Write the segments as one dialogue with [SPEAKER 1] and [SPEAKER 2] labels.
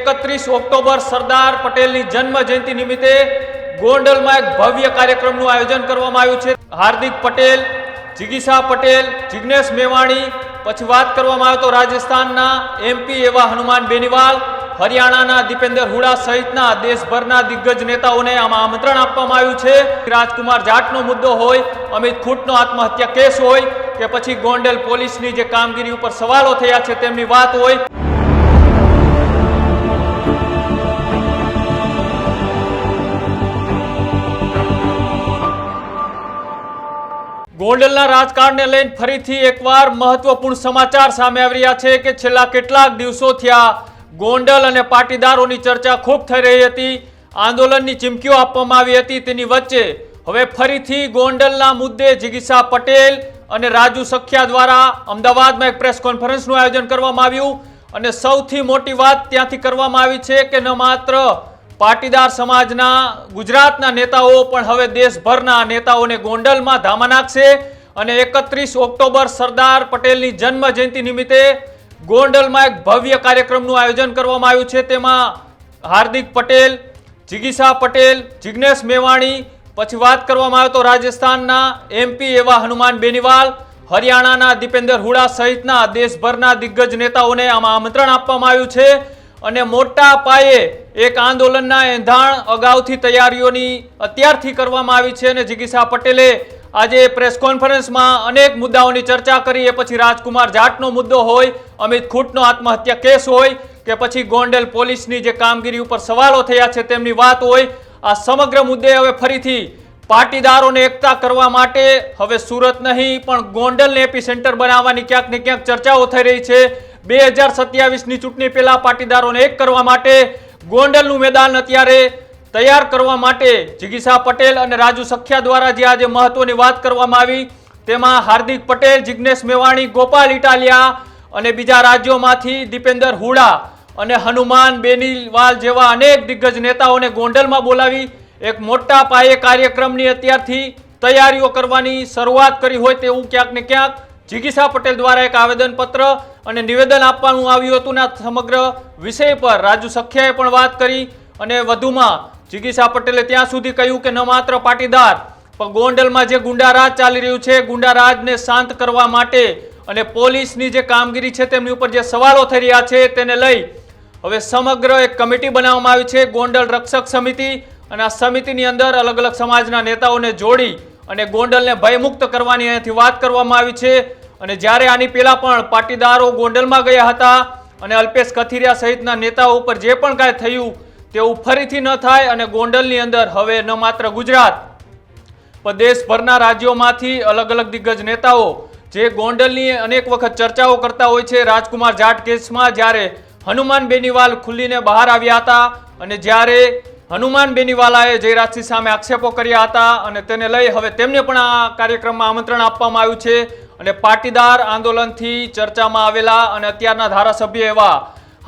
[SPEAKER 1] એકત્રીસ ઓક્ટોબર સરદાર પટેલની જન્મ જયંતિ નિમિત્તે ગોંડલમાં એક ભવ્ય કાર્યક્રમનું આયોજન કરવામાં આવ્યું છે. હાર્દિક પટેલ, જિગીસા પટેલ, જિગ્નેશ મેવાણી, પછી વાત કરવામાં આવે તો રાજસ્થાનના એમપી એવા હનુમાન બેનીવાલ, હરિયાણાના દીપેન્દર હુડા સહિતના દેશભરના દિગ્ગજ નેતાઓને આમાં આમંત્રણ આપવામાં આવ્યું છે. રાજકુમાર જાટનો મુદ્દો હોય, અમિત ખૂટનો આત્મહત્યા કેસ હોય, કે પછી ગોંડલ પોલીસની જે કામગીરી ઉપર સવાલો થયા છે તેમની વાત હોય ગોંડલના રાજકારણને લઈને ફરીથી એકવાર મહત્વપૂર્ણ સમાચાર સામે આવી રહ્યા છે કે છેલ્લા કેટલાક દિવસો થયા ગોંડલ અને પાટીદારોની ચર્ચા ખૂબ થઈ રહી હતી. આંદોલનની ચીમકીઓ આપવામાં આવી હતી તેની વચ્ચે. હવે ફરીથી ગોંડલના મુદ્દે જિગીસા પટેલ અને રાજુ સખિયા દ્વારા અમદાવાદમાં એક પ્રેસ કોન્ફરન્સનું આયોજન કરવામાં આવ્યું. અને સૌથી મોટી વાત ત્યાંથી કરવામાં આવી છે કે ન માત્ર પાટીદાર સમાજના ગુજરાતના નેતાઓ પણ હવે દેશભરના નેતાઓને ગોંડલમાં ધામા નાખશે અને એકત્રીસ ઓક્ટોબર સરદાર પટેલની જન્મ જયંતિ નિમિત્તે ગોંડલમાં એક ભવ્ય કાર્યક્રમનું આયોજન કરવામાં આવ્યું છે. તેમાં હાર્દિક પટેલ, જિગીસા પટેલ, જિગ્નેશ મેવાણી, પછી વાત કરવામાં આવે તો રાજસ્થાનના એમપી એવા હનુમાન બેનીવાલ, હરિયાણાના દીપેન્દર હુડા સહિતના દેશભરના દિગ્ગજ નેતાઓને આમાં આમંત્રણ આપવામાં આવ્યું છે. અને મોટા પાયે એક આંદોલનના એંધાણ અગાઉથી તૈયારીઓની અત્યારથી કરવામાં આવી છે અને જિગીસા પટેલે આજે પ્રેસ કોન્ફરન્સમાં અનેક મુદ્દાઓની ચર્ચા કરી. એ પછી રાજકુમાર જાટનો મુદ્દો હોય, અમિત ખૂટનો આત્મહત્યા કેસ હોય, કે પછી ગોંડલ પોલીસની જે કામગીરી ઉપર સવાલો થયા છે તેમની વાત હોય, આ સમગ્ર મુદ્દે હવે ફરીથી પાટીદારોને એકતા કરવા માટે, હવે સુરત નહીં, પણ ગોંડલને એપી સેન્ટર બનાવવાની ક્યાંક ને ક્યાંક ચર્ચાઓ થઈ રહી છે. બે હજાર સત્યાવીસની ચૂંટણી પહેલા પાટીદારોને એક કરવા માટે ગોંડલનું મેદાન અત્યારે તૈયાર કરવા માટે જિગીસા પટેલ અને રાજુ સખ્યા દ્વારા જે આજે મહત્વની વાત કરવામાં આવી, તેમાં હાર્દિક પટેલ, જિગ્નેશ મેવાણી, ગોપાલ ઇટાલિયા અને બીજા રાજ્યોમાંથી દીપેન્દર હુડા અને હનુમાન બેનીવાલ જેવા અનેક દિગ્ગજ નેતાઓને ગોંડલમાં બોલાવી એક મોટા પાયે કાર્યક્રમની અત્યારથી તૈયારીઓ કરવાની શરૂઆત કરી હોય તેવું ક્યાંક ને ક્યાંક જિગીસા પટેલ દ્વારા એક આવેદનપત્ર અને નિવેદન આપવાનું આવ્યું હતું ને સમગ્ર વિષય પર. રાજુ સખ્યાએ પણ વાત કરી અને વધુમાં જિગીસા પટેલે ત્યાં સુધી કહ્યું કે ન માત્ર પાટીદાર, પણ ગોંડલમાં જે ગુંડારાજ ચાલી રહ્યું છે, ગુંડારાજને શાંત કરવા માટે અને પોલીસની જે કામગીરી છે તેમની ઉપર જે સવાલો થઈ રહ્યા છે તેને લઈ હવે સમગ્ર એક કમિટી બનાવવામાં આવી છે, ગોંડલ રક્ષક સમિતિ. અને આ સમિતિની અંદર અલગ અલગ સમાજના નેતાઓને જોડી અને ગોંડલને ભયમુક્ત કરવાની અહીંયાથી વાત કરવામાં આવી છે. અને જ્યારે આની પહેલાં પણ પાટીદારો ગોંડલમાં ગયા હતા અને અલ્પેશ કથિરિયા સહિતના નેતાઓ ઉપર જે પણ કાંઈ થયું, તેવું ફરીથી ન થાય અને ગોંડલની અંદર હવે ન માત્ર ગુજરાત, પણ દેશભરના રાજ્યોમાંથી અલગ અલગ દિગ્ગજ નેતાઓ, જે ગોંડલની અનેક વખત ચર્ચાઓ કરતા હોય છે, રાજકુમાર જાટ કેસમાં જ્યારે હનુમાન બેનીવાલ ખુલ્લીને બહાર આવ્યા હતા અને જ્યારે હનુમાન બેનીવાલાએ જયરાજસિંહ સામે આક્ષેપો કર્યા હતા અને તેને લઈ હવે તેમને પણ આ કાર્યક્રમમાં આમંત્રણ આપવામાં આવ્યું છે. અને પાટીદાર આંદોલનથી ચર્ચામાં આવેલા અને અત્યારના ધારાસભ્ય એવા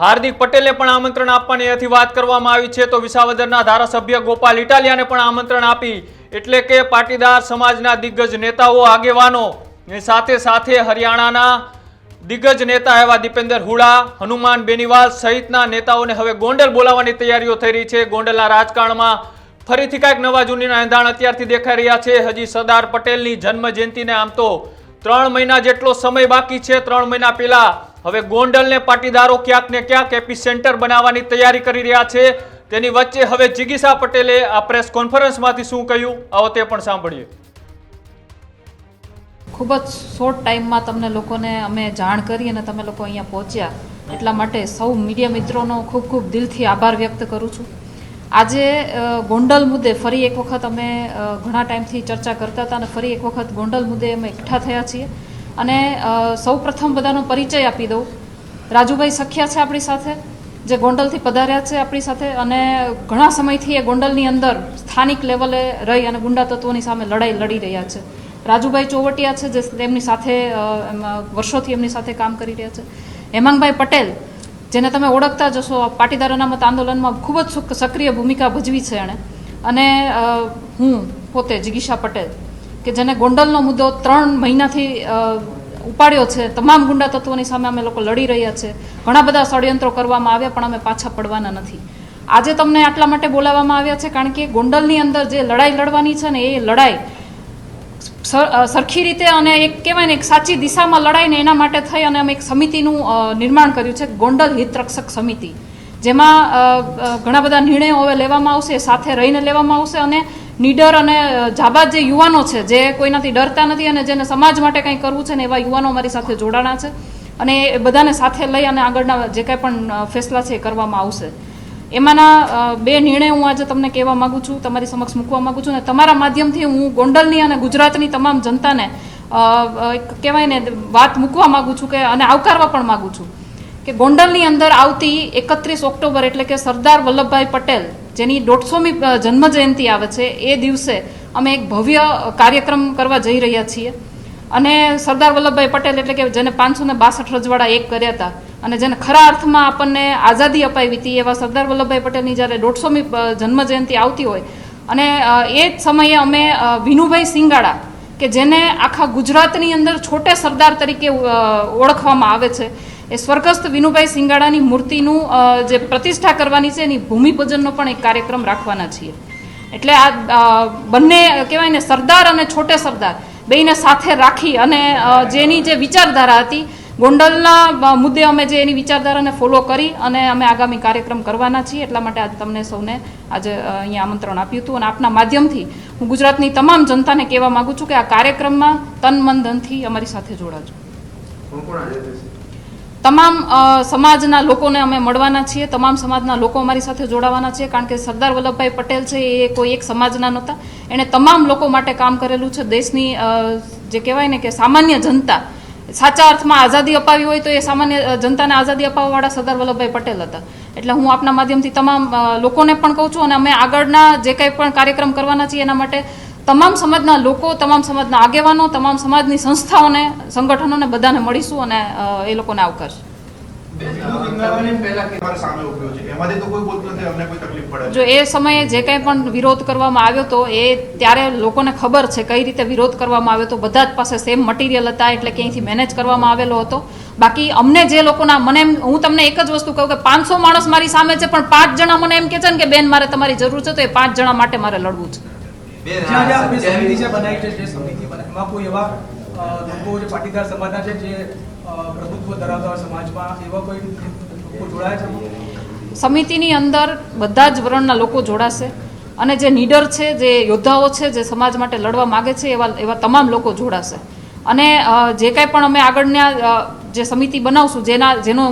[SPEAKER 1] હાર્દિક પટેલે પણ આમંત્રણ આપવાની એથી વાત કરવામાં આવી છે. તો વિસાવદરના ધારાસભ્ય ગોપાલ ઇટાલિયાને પણ આમંત્રણ આપી, એટલે કે પાટીદાર સમાજના દિગ્ગજ નેતાઓ, આગેવાનો સાથે સાથે હરિયાણાના દિગ્ગજ નેતા એવા દીપેન્દર હુડા, હનુમાન બેનીવાલ સહિતના નેતાઓને હવે ગોંડલ બોલાવવાની તૈયારીઓ થઈ રહી છે. ગોંડલના રાજકારણમાં ફરીથી કાંઈક નવા જૂનીના એંધાણ અત્યારથી દેખાઈ રહ્યા છે. હજી સરદાર પટેલની જન્મ જયંતિને આમ તો ત્રણ મહિના જેટલો સમય બાકી છે, ત્રણ મહિના પહેલા. હવે ગોંડલને પાટીદારો ક્યાંક ને ક્યાંક એપી સેન્ટર બનાવવાની તૈયારી કરી રહ્યા છે. તેની વચ્ચે હવે જિગીસા પટેલે આ પ્રેસ કોન્ફરન્સમાંથી શું કહ્યું? આવો તે પણ સાંભળીએ.
[SPEAKER 2] ખૂબ જ શોર્ટ ટાઈમમાં તમને લોકોને અમે જાણ કરી અને તમે લોકો અહીંયા પહોંચ્યા. એટલા માટે સૌ મીડિયા મિત્રોનો ખૂબ ખૂબ દિલથી આભાર વ્યક્ત કરું છું. આજે ગોંડલ મુદ્દે ફરી એક વખત અમે ઘણા ટાઈમથી ચર્ચા કરતા હતા અને ફરી એક વખત ગોંડલ મુદ્દે અમે એકઠા થયા છીએ. અને સૌ પ્રથમ બધાનો પરિચય આપી દઉં. રાજુભાઈ સખ્યા છે આપણી સાથે, જે ગોંડલથી પધાર્યા છે આપણી સાથે અને ઘણા સમયથી એ ગોંડલની અંદર સ્થાનિક લેવલે રહી અને ગુંડા તત્વોની સામે લડાઈ લડી રહ્યા છે. રાજુભાઈ ચોવટિયા છે જે તેમની સાથે વર્ષોથી એમની સાથે કામ કરી રહ્યા છે. હેમાંગભાઈ પટેલ જેને તમે ઓળખતા જશો પાટીદાર અનામત આંદોલનમાં ખૂબ જ સક્રિય ભૂમિકા ભજવી છે એણે. અને હું પોતે, જિગીશા પટેલ, કે જેને ગોંડલનો મુદ્દો ત્રણ મહિનાથી ઉપાડ્યો છે. તમામ ગુંડા તત્વોની સામે અમે લોકો લડી રહ્યા છે. ઘણા બધા ષડયંત્રો કરવામાં આવ્યા, પણ અમે પાછા પડવાના નથી. આજે તમને આટલા માટે બોલાવવામાં આવ્યા છે, કારણ કે ગોંડલની અંદર જે લડાઈ લડવાની છે ને, એ લડાઈ સરખી રીતે અને એક કહેવાય ને, એક સાચી દિશામાં લડાઈને એના માટે થઈ અને અમે એક સમિતિનું નિર્માણ કર્યું છે, ગોંડલ હિતરક્ષક સમિતિ. જેમાં ઘણા બધા નિર્ણયો હવે લેવામાં આવશે, સાથે રહીને લેવામાં આવશે અને નીડર અને જાબાદ જે યુવાનો છે, જે કોઈનાથી ડરતા નથી અને જેને સમાજ માટે કંઈ કરવું છે ને એવા યુવાનો અમારી સાથે જોડાણા છે. અને એ બધાને સાથે લઈ અને આગળના જે કાંઈ પણ ફેસલા છે એ કરવામાં આવશે. એમાંના બે નિર્ણય હું આજે તમને કહેવા માંગુ છું, તમારી સમક્ષ મૂકવા માંગુ છું અને તમારા માધ્યમથી હું ગોંડલની અને ગુજરાતની તમામ જનતાને કહેવાય ને, વાત મૂકવા માંગુ છું કે, અને આવકારવા પણ માંગુ છું કે ગોંડલની અંદર આવતી એકત્રીસ ઓક્ટોબર એટલે કે સરદાર વલ્લભભાઈ પટેલ, જેની દોઢસોમી જન્મ જયંતિ આવે છે, એ દિવસે અમે એક ભવ્ય કાર્યક્રમ કરવા જઈ રહ્યા છીએ. અને સરદાર વલ્લભભાઈ પટેલ એટલે કે જેને પાંચસો ને બાસઠ રજવાડા એક કર્યા હતા અને જેને ખરા અર્થમાં આપણને આઝાદી અપાવી હતી એવા સરદાર વલ્લભભાઈ પટેલની જ્યારે દોઢસોમી જન્મ જયંતિ આવતી હોય. અને એ જ સમયે અમે વિનુભાઈ સિંગાડા, કે જેને આખા ગુજરાતની અંદર છોટે સરદાર તરીકે ઓળખવામાં આવે છે, એ સ્વર્ગસ્થ વિનુભાઈ સિંગાડાની મૂર્તિનું જે પ્રતિષ્ઠા કરવાની છે એની ભૂમિપૂજનનો પણ એક કાર્યક્રમ રાખવાના છીએ. એટલે આ બંને કહેવાય ને સરદાર અને છોટે સરદાર, બેયને સાથે રાખી અને જેની જે વિચારધારા હતી ગોંડલના મુદ્દે અમે જે એની વિચારધારાને ફોલો કરી અને અમે આગામી કાર્યક્રમ કરવાના છીએ. એટલા માટે આજે તમને સૌને આજે અહીંયા આમંત્રણ આપ્યું હતું. અને આપના માધ્યમથી હું ગુજરાતની તમામ જનતાને કહેવા માંગુ છું કે આ કાર્યક્રમમાં તન મન ધનથી અમારી સાથે જોડાજો. તમામ સમાજના લોકોને અમે મળવાના છીએ. તમામ સમાજના લોકો અમારી સાથે જોડાવાના છે. કારણ કે સરદાર વલ્લભભાઈ પટેલ છે એ કોઈ એક સમાજના નહોતા. એણે તમામ લોકો માટે કામ કરેલું છે. દેશની જે કહેવાય ને કે સામાન્ય જનતા સાચા અર્થમાં આઝાદી અપાવી હોય તો એ સામાન્ય જનતાને આઝાદી અપાવવાવાળા સરદાર વલ્લભભાઈ પટેલ હતા. એટલે હું આપના માધ્યમથી તમામ લોકોને પણ કહું છું અને અમે આગળના જે કંઈ પણ કાર્યક્રમ કરવાના છીએ એના માટે તમામ સમાજના લોકો, તમામ સમાજના આગેવાનો, તમામ સમાજની સંસ્થાઓને, સંગઠનોને બધાને મળીશું અને એ લોકોને આવકારશું. જો એ સમયે જે કંઈ પણ વિરોધ કરવામાં આવ્યો હતો એ ત્યારે લોકોને ખબર છે કઈ રીતે વિરોધ કરવામાં આવ્યો હતો બધા જ પાસે સેમ મટીરિયલ હતા એટલે ક્યાંયથી મેનેજ કરવામાં આવેલો હતો. બાકી અમને જે લોકોના મને એમ હું તમને એક જ વસ્તુ કહું કે પાંચસો માણસ મારી સામે છે પણ પાંચ જણા મને એમ કે છે ને કે બેન મારે તમારી જરૂર છે તો એ પાંચ જણા માટે મારે લડવું છે.
[SPEAKER 3] બેન,
[SPEAKER 4] જ્યાં જ્યાં આપણી
[SPEAKER 3] આ
[SPEAKER 4] સમિતિ છે બનાવી છે જે સમિતિ કોઈ એવા લોકો જે પાટીદાર સમાજના છે જે પ્રભુત્વ ધરાવતા સમાજમાં એવા કોઈ લોકો જોડાયા છે?
[SPEAKER 2] સમિતિની અંદર બધા જ વર્ણના લોકો જોડાશે અને જે નીડર છે જે યોદ્ધાઓ છે જે સમાજ માટે લડવા માગે છે એવા એવા તમામ લોકો જોડાશે. અને જે કાંઈ પણ અમે આગળના જે સમિતિ બનાવશું જેના જેનો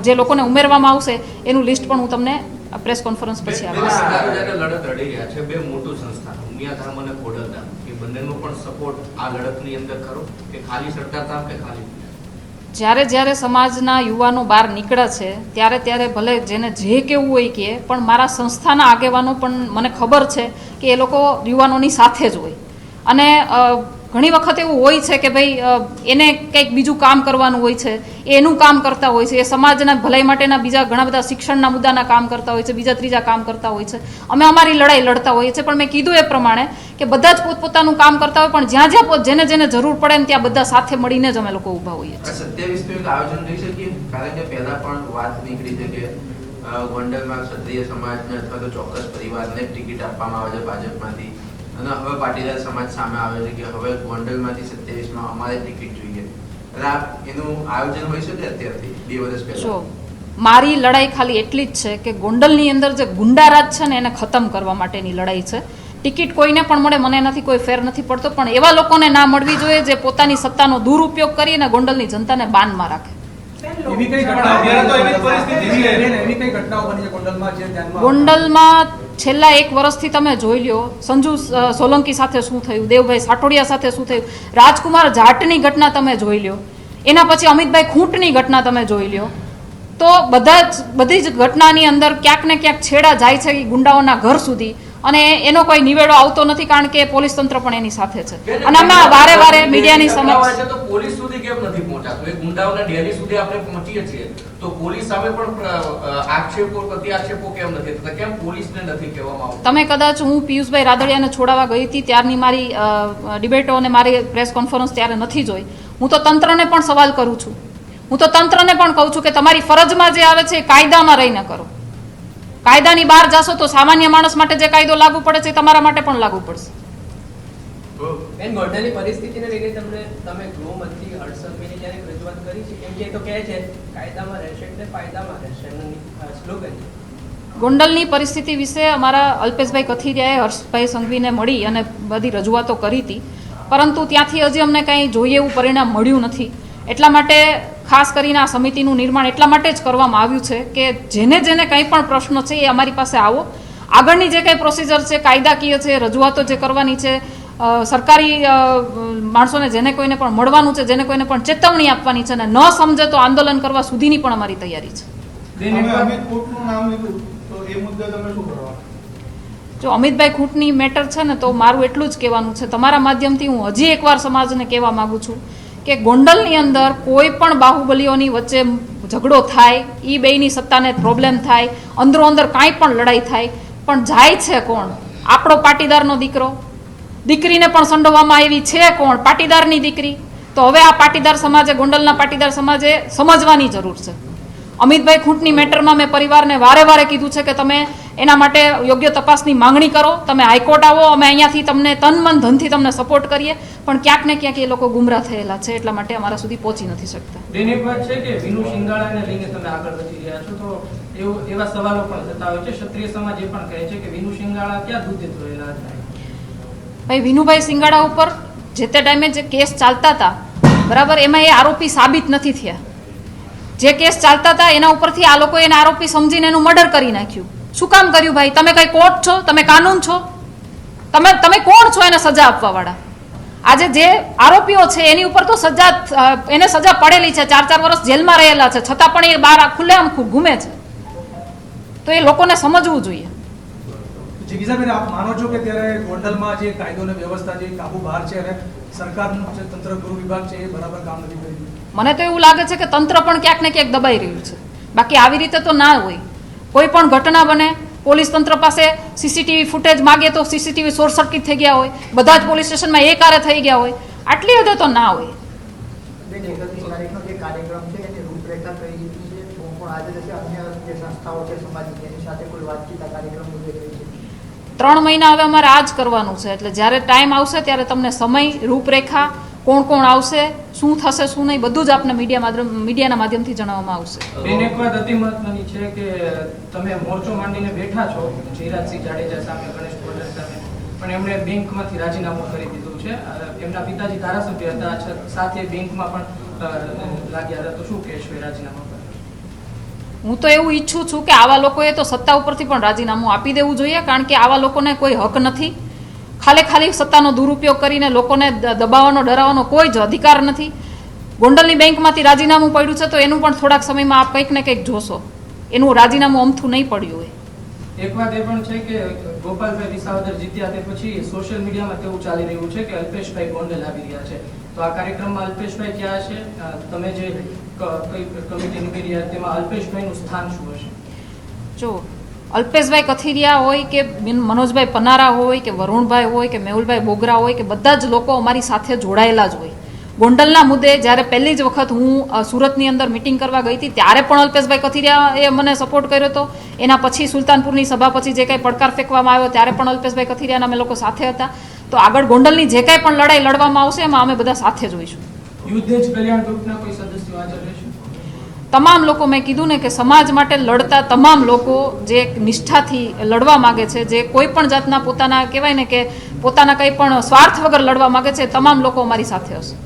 [SPEAKER 2] જે લોકોને ઉમેરવામાં આવશે એનું લિસ્ટ પણ હું તમને પ્રેસ કોન્ફરન્સ પછી આપીશ.
[SPEAKER 5] લડત લડી રહ્યા છે બે મોટું સંસ્થાન ઉમિયા ધામ અને ખોડલ ધામ એ બંનેનો પણ સપોર્ટ આ લડતની અંદર ખરો? કે ખાલી સરદાર ધામ કે ખાલી?
[SPEAKER 2] જ્યારે જ્યારે સમાજના યુવાનો બહાર નીકળે છે, ત્યારે ત્યારે ભલે જેને જે કેવું હોય કે પણ મારા સંસ્થાના આગેવાનો પણ મને ખબર છે કે એ લોકો યુવાનોની સાથે જ હોય. અને ઘણી વખત એવું હોય છે કે ભાઈ એને કંઈક બીજું કામ કરવાનું હોય છે એનું કામ કરતા હોય છે, એ સમાજના ભલાઈ માટેના બીજા ઘણા બધા શિક્ષણના મુદ્દાના કામ કરતા હોય છે, બીજા ત્રીજા કામ કરતા હોય છે. અમે અમારી લડાઈ લડતા હોઈએ છીએ, પણ મેં કીધું એ પ્રમાણે કે બધા જ પોતપોતાનું કામ કરતા હોય, પણ જ્યાં જ્યાં જેને જેને જરૂર પડે ને ત્યાં બધા સાથે મળીને જ અમે લોકો ઊભા હોઈએ છીએ.
[SPEAKER 6] આયોજન થઈ શકીએ કારણ કે પહેલા પણ વાત નીકળી છે કે ગોંડલમાં ક્ષત્રિય સમાજને અથવા તો ચોક્કસ પરિવારને ટિકિટ આપવામાં આવે છે ભાજપમાંથી. અને હવે પાટીદાર સમાજ સામે આવે છે કે હવે ગોંડલમાંથી સત્યાવીસમાં અમારે ટિકિટ જોઈએ. એટલે એનું આયોજન હોઈ શકે અત્યારથી બે વર્ષ
[SPEAKER 2] જો
[SPEAKER 6] પહેલા
[SPEAKER 2] મારી લડાઈ ખાલી એટલી જ છે કે ગોંડલની અંદર જે ગુંડારાજ છે ને એને ખતમ કરવા માટેની લડાઈ છે. ટિકિટ કોઈને પણ મળે મને નથી કોઈ ફેર નથી પડતો પણ એવા લોકોને ના મળવી જોઈએ જે પોતાની સત્તાનો દુરુપયોગ કરી અને ગોંડલની જનતાને બાનમાં રાખે.
[SPEAKER 4] એવી કઈ ઘટનાઓ
[SPEAKER 3] અત્યારે તો એવી જ પરિસ્થિતિ છે.
[SPEAKER 4] એવી- બેન, એવી કઈ ઘટનાઓ બની છે ગોંડલમાં જે ધ્યાનમાં
[SPEAKER 2] ગોંડલમાં છેલ્લા એક વર્ષથી તમે જોઈ લ્યો, સંજુ સોલંકી સાથે શું થયું, દેવભાઈ સાટોડિયા સાથે શું થયું, રાજકુમાર જાટની ઘટના તમે જોઈ લ્યો, એના પછી અમિતભાઈ ખૂંટની ઘટના તમે જોઈ લ્યો. તો બધા જ, બધી જ ઘટનાની અંદર ક્યાંક ને ક્યાંક છેડા જાય છે ગુંડાઓના ઘર સુધી. અને એનો કોઈ નિવેડો આવતો નથી કારણ કે પોલીસ તંત્ર પણ એની સાથે છે. અને અમે વારે વારે મીડિયાની સમક્ષ
[SPEAKER 5] તો પોલીસ સુધી કેમ નથી પહોંચાતું? એ ગુંડાઓના ડેરી સુધી આપણે પહોંચીએ છીએ. તો પોલીસ સામે પણ આક્ષેપો પ્રતિ આક્ષેપો કેમ નથી? થતા કેમ પોલીસને નથી કહેવામાં આવતું?
[SPEAKER 2] તમે કદાચ હું પિયુષભાઈ રાદડિયાને છોડાવવા ગઈ હતી ત્યારની મારી ડિબેટો અને મારી પ્રેસ કોન્ફરન્સ ત્યારે નથી જોઈ. હું તો તંત્રને પણ સવાલ કરું છું. હું તો તંત્રને પણ કહું છું કે તમારી ફરજમાં જે આવે છે એ કાયદામાં રહીને કરો. કાયદાની બહાર જશો તો સામાન્ય માણસ માટે જે કાયદો લાગુ પડે છે તમારા માટે પણ લાગુ પડશે.
[SPEAKER 7] બેન ગોંડલની પરિસ્થિતિને લઈને તમને તમે ગૃહમંત્રી હર્ષ ક્યારેક રજૂઆત કરી છે? કેમ કે તો કહે છે કાયદામાં રહેશે એટલે ફાયદામાં રહેશે એમનું સ્લોગન
[SPEAKER 2] ગોંડલની પરિસ્થિતિ વિશે અમારા અલ્પેશભાઈ કથિરિયાએ હર્ષભાઈ સંઘવીને મળી અને બધી રજૂઆતો કરી હતી. પરંતુ ત્યાંથી હજી અમને કાંઈ જોઈએ એવું પરિણામ મળ્યું નથી. એટલા માટે ખાસ કરીને આ સમિતિનું નિર્માણ એટલા માટે જ કરવામાં આવ્યું છે કે જેને જેને કંઈ પણ પ્રશ્નો છે એ અમારી પાસે આવો. આગળની જે કંઈ પ્રોસિજર છે કાયદાકીય છે રજૂઆતો જે કરવાની છે સરકારી માણસોને જેને કોઈને પણ મળવાનું છે જેને કોઈને પણ ચેતવણી આપવાની છે અને ન સમજે તો આંદોલન કરવા સુધીની પણ અમારી તૈયારી છે. જો અમિતભાઈ ખૂંટની મેટર છે ને તો મારું એટલું જ કહેવાનું છે. તમારા માધ્યમથી હું હજી એકવાર સમાજને કહેવા માગું છું કે ગોંડલની અંદર કોઈ પણ બાહુબલીઓની વચ્ચે ઝઘડો થાય એ બેયની સત્તાને પ્રોબ્લેમ થાય, અંદરો અંદર કાંઈ પણ લડાઈ થાય, પણ જાય છે કોણ? આપણો પાટીદારનો દીકરો. દીકરીને પણ સંડોવામાં આવી છે કોણ? પાટીદારની દીકરી. તો હવે આ પાટીદાર સમાજે, ગોંડલના પાટીદાર સમાજે સમજવાની જરૂર છે. અમિતભાઈ ખૂંટની મેટરમાં મેં પરિવારને વારે વારે કીધું છે કે તમે એના માટે યોગ્ય તપાસની માંગણી કરો. તમે હાઈકોર્ટ આવો અમે અહીંયાથી તમને તન મન ધનથી તમને સપોર્ટ કરીએ. પણ ક્યાંક ને ક્યાંક એ લોકો ગુમરાહ થયેલા છે એટલા માટે અમારા સુધી પહોંચી નથી શકતા.
[SPEAKER 4] એક વાત છે કે વિનુ શિંગાળાને લઈને તમે આગળ વધી રહ્યા છો તો એવું એવા સવાલો પણ થતા હોય છે. ક્ષત્રિય સમાજ એ પણ કહે છે કે વિનુ શિંગાળા ક્યાં દૂધ ધોયેલા હતા?
[SPEAKER 2] ભાઈ વિનુભાઈ સિંગાડા ઉપર જે તે ટાઈમે જે કેસ ચાલતા હતા બરાબર એમાં એ આરોપી સાબિત નથી થયા. જે કેસ ચાલતા હતા એના ઉપરથી આ લોકો એને આરોપી સમજીને એનું મર્ડર કરી નાખ્યું. શું કામ કર્યું ભાઈ? તમે કઈ કોર્ટ છો? તમે કાનૂન છો? તમે તમે કોણ છો એને સજા આપવા વાળા આજે જે આરોપીઓ છે એની ઉપર તો સજા એને સજા પડેલી છે. ચાર ચાર વર્ષ જેલમાં રહેલા છે. છતાં પણ એ બહાર ખુલ્લેઆમ ઘૂમે છે. તો એ લોકોને સમજવું જોઈએ.
[SPEAKER 4] જીગીઝાબેન આપ માનો છો કે ત્યારે ગોંડલમાં જે કાયદો અને વ્યવસ્થા જે કાબુ બહાર છે અને સરકારનું જે તંત્ર ગૃહ વિભાગ છે એ બરાબર કામ નથી કરી
[SPEAKER 2] મને તો એવું લાગે છે કે તંત્ર પણ ક્યાંક ને ક્યાંક દબાઈ રહ્યું છે. બાકી આવી રીતે તો ના હોય. કોઈ પણ ઘટના બને પોલીસ તંત્ર પાસે સીસીટીવી ફૂટેજ માગે તો સીસીટીવી શોર્ટ સર્કિટ થઈ ગયા હોય બધા જ પોલીસ સ્ટેશનમાં એક આરે થઈ ગયા હોય આટલી હદે તો ના હોય. ત્રણ મહિના હવે અમારે આ જ કરવાનું છે એટલે જ્યારે ટાઈમ આવશે ત્યારે તમને સમય રૂપરેખા કોણ કોણ આવશે શું થશે શું નહીં બધું જ આપને મીડિયા માધ્યમ મીડિયાના માધ્યમથી જણાવવામાં આવશે.
[SPEAKER 4] બેન એક વાત અતિ મહત્વની છે કે તમે મોરચો માંડીને બેઠા છો જયરાજસિંહ જાડેજા સામે ગણેશ ગોંડલ સામે પણ એમણે બેંકમાંથી રાજીનામું કરી દીધું છે. એમના પિતાજી ધારાસભ્ય હતા સાથે બેંકમાં પણ લાગ્યા હતા. તો શું કહેશો એ રાજીનામા
[SPEAKER 2] હું તો એવું ઈચ્છું છું કે આવા લોકોએ તો સત્તા ઉપરથી પણ રાજીનામું આપી દેવું જોઈએ કારણ કે આવા લોકોને કોઈ હક નથી. ખાલી ખાલી સત્તાનો દુરુપયોગ કરીને લોકોને દબાવવાનો ડરાવવાનો કોઈ જ અધિકાર નથી. ગોંડલની બેંકમાંથી રાજીનામું પડ્યું છે તો એનું પણ થોડાક સમયમાં આપ કંઈક ને કંઈક જોશો. એનું રાજીનામું અમથું નહીં પડ્યું હોય.
[SPEAKER 4] એક વાત એ પણ છે કે ગોપાલભાઈ વિસાવદર જીત્યા તે પછી સોશિયલ મીડિયામાં તેવું ચાલી રહ્યું છે કે અલ્પેશભાઈ ગોંડલ આવી રહ્યા છે. તો આ કાર્યક્રમમાં અલ્પેશભાઈ ક્યાં છે તમે જે કમિટી નીકળી રહ્યા તેમાં અલ્પેશભાઈનું સ્થાન શું હશે?
[SPEAKER 2] જો અલ્પેશભાઈ કથિરિયા હોય કે મનોજભાઈ પનારા હોય કે વરુણભાઈ હોય કે મેહુલભાઈ બોગરા હોય કે બધા જ લોકો અમારી સાથે જોડાયેલા જ હોય. ગોંડલના મુદ્દે જ્યારે પહેલી જ વખત હું સુરતની અંદર મિટિંગ કરવા ગઈ હતી, ત્યારે પણ અલ્પેશભાઈ કથિરિયાએ મને સપોર્ટ કર્યો હતો એના પછી સુલતાનપુરની સભા પછી જે કંઈ પડકાર ફેંકવામાં આવ્યો ત્યારે પણ અલ્પેશભાઈ કથિરિયાના અમે લોકો સાથે હતા. તો આગળ ગોંડલની જે કંઈ પણ લડાઈ લડવામાં આવશે, એમાં અમે બધા સાથે જ હોઈશું.
[SPEAKER 4] યુદ્ધ કલ્યાણ ગ્રુપના કોઈ સદસ્યો હાજર રહેશે?
[SPEAKER 2] તમામ લોકો મેં કીધું ને કે સમાજ માટે લડતા તમામ લોકો જે એક નિષ્ઠાથી લડવા માગે છે, જે કોઈ પણ જાતના પોતાના, કહેવાય ને કે પોતાના કંઈ પણ સ્વાર્થ વગર લડવા માગે છે તમામ લોકો અમારી સાથે હશે.